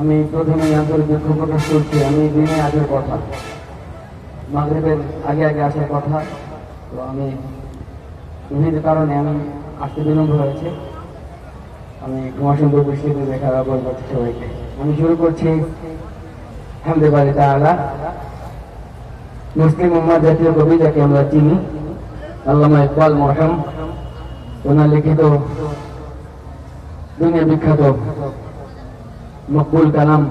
আমি প্রথমে আন্তরিক দুঃখ প্রকাশ করছি। আমি দিনে আগের কথা। মাগরীবের আগে আগে আসার কথা। তো আমি বিভিন্ন কারণে আমি আসতে বিলম্ব হয়েছে। আমি কুমারসুন্দর বৃষ্টিতে দেখা বল করছি সবাইকে। আমি শুরু করছি হামদে বাড়ি তাআলা। মুসলিম উম্মার জাতীয় কবি যাকে আমরা চিনি। আল্লামা ইকবাল মরহম। ওনার লিখিত তিনি বিখ্যাত মকবুল কালাম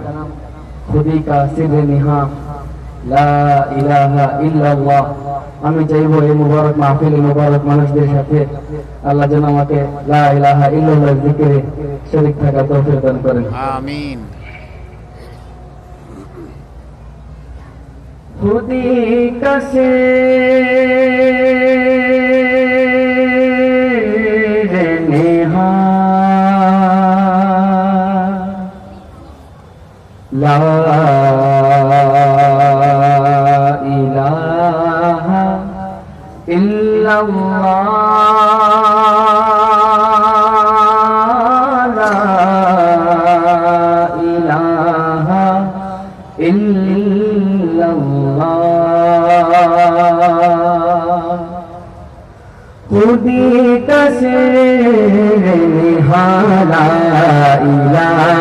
খুদি কা সিরে নিহা লা ইলাহা ইল্লাল্লাহ। আমি চাইব এই মুবারক মাহফিল মুবারক মানুষদের সাথে আল্লাহ যেন আমাকে লা ইলাহা ইল্লাল্লাহ জিকিরে শরীক থাকা তৌফিক দান করেন। আমিন। খুদি কাছে إله إلا الله لا إله إلا الله خدي تسير هذا إله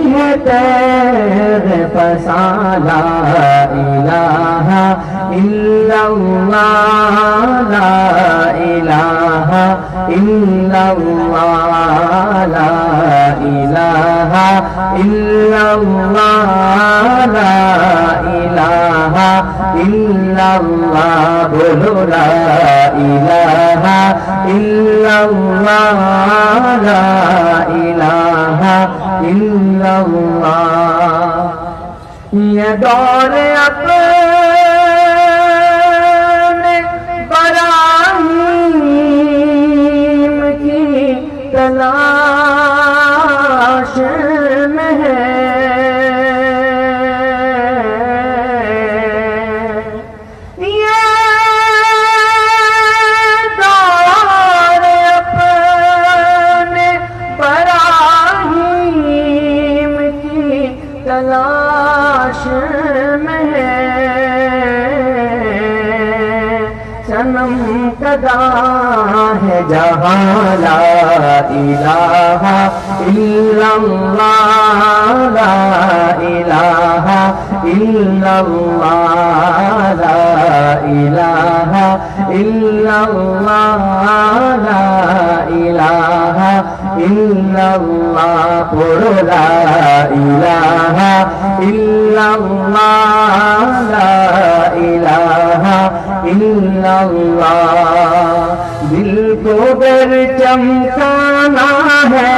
تیر پسالا الہ الا اللہ لا الہ الا اللہ لا الہ الا اللہ لا الہ الا اللہ بولو لا الہ الا اللہ لا الہ الا इल्लल्लाह ये दौर अपने तलाश में है सनम कदा है जहाँ ला इलाहा इल्लल्लाह ला इलाहा इल्लल्लाह ला इलाहा इल्लल्लाह ला इलाहा इल्लल्लाह पुरला इलाहा इल्लल्लाह ला दिल को चमकाना है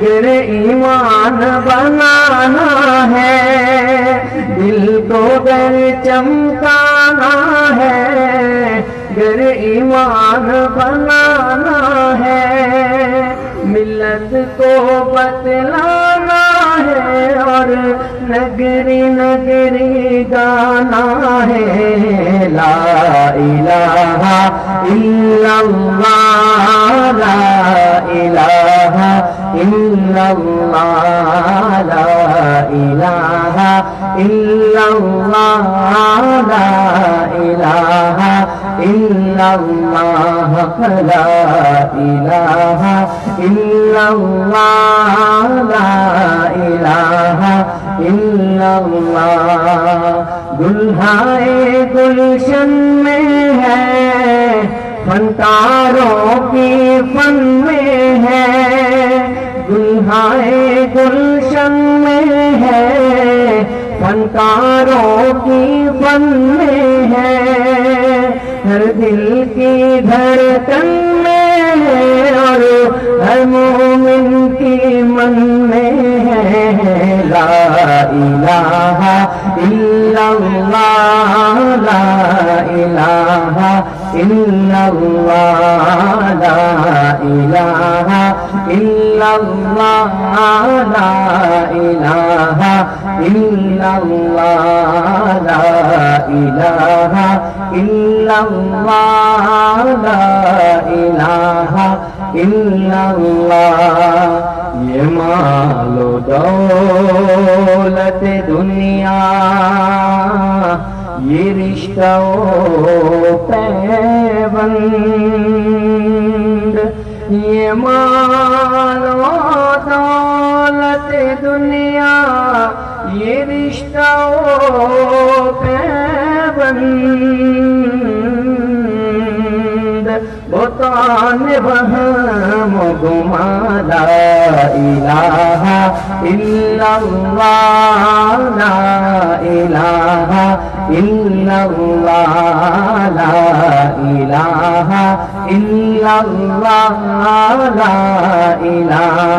गिर ईमान बनाना है दिल को गर चमकाना है गिर ईमान बना को बतलाना है और नगरी नगरी गाना है ला इलाहा इल्लल्लाह ला इलाहा इल्लल्लाह ला इलाहा इल्लल्लाह ला इलाहा इल्लल्लाह ला इलाहा इल्लल्लाह, ला इलाहा इल्लल्लाह। दुल्हाए गुलशन में है, फनकारों की फन में है। दुल्हाए गुलशन में है, फनकारों की फन में है। हर दिल की धड़कन में और हर मोमिन की मन में है। ला इलाहा इल्लल्लाह, ला इलाहा इल्लल्लाह, ला इलाहा इल्लल्लाह, ला इलाहा इल्लल्लाह, ला इलाहा illallah la ilaha illallah ye maalo daulat dunya ye rishta paiband ye maalo daulat dunya ye rishta paiband কানে বহম গুমালা ইলাহা ইল্লাল্লাহ লা ইলাহা ইল্লাল্লাহ লা ইলাহা ইল্লাল্লাহ লা ইলাহা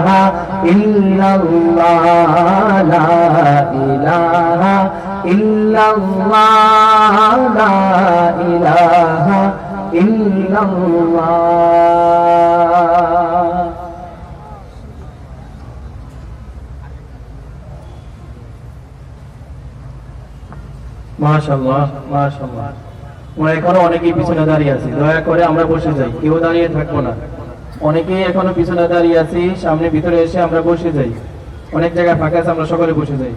এখনও অনেকেই পিছনে দাঁড়িয়ে আছি। দয়া করে আমরা বসে যাই, কেউ দাঁড়িয়ে থাকব না। অনেকেই এখনও পিছনে দাঁড়িয়ে আছি, সামনে ভিতরে এসে আমরা বসে যাই। অনেক জায়গায় ফাঁকা আছে, আমরা সকলে বসে যাই।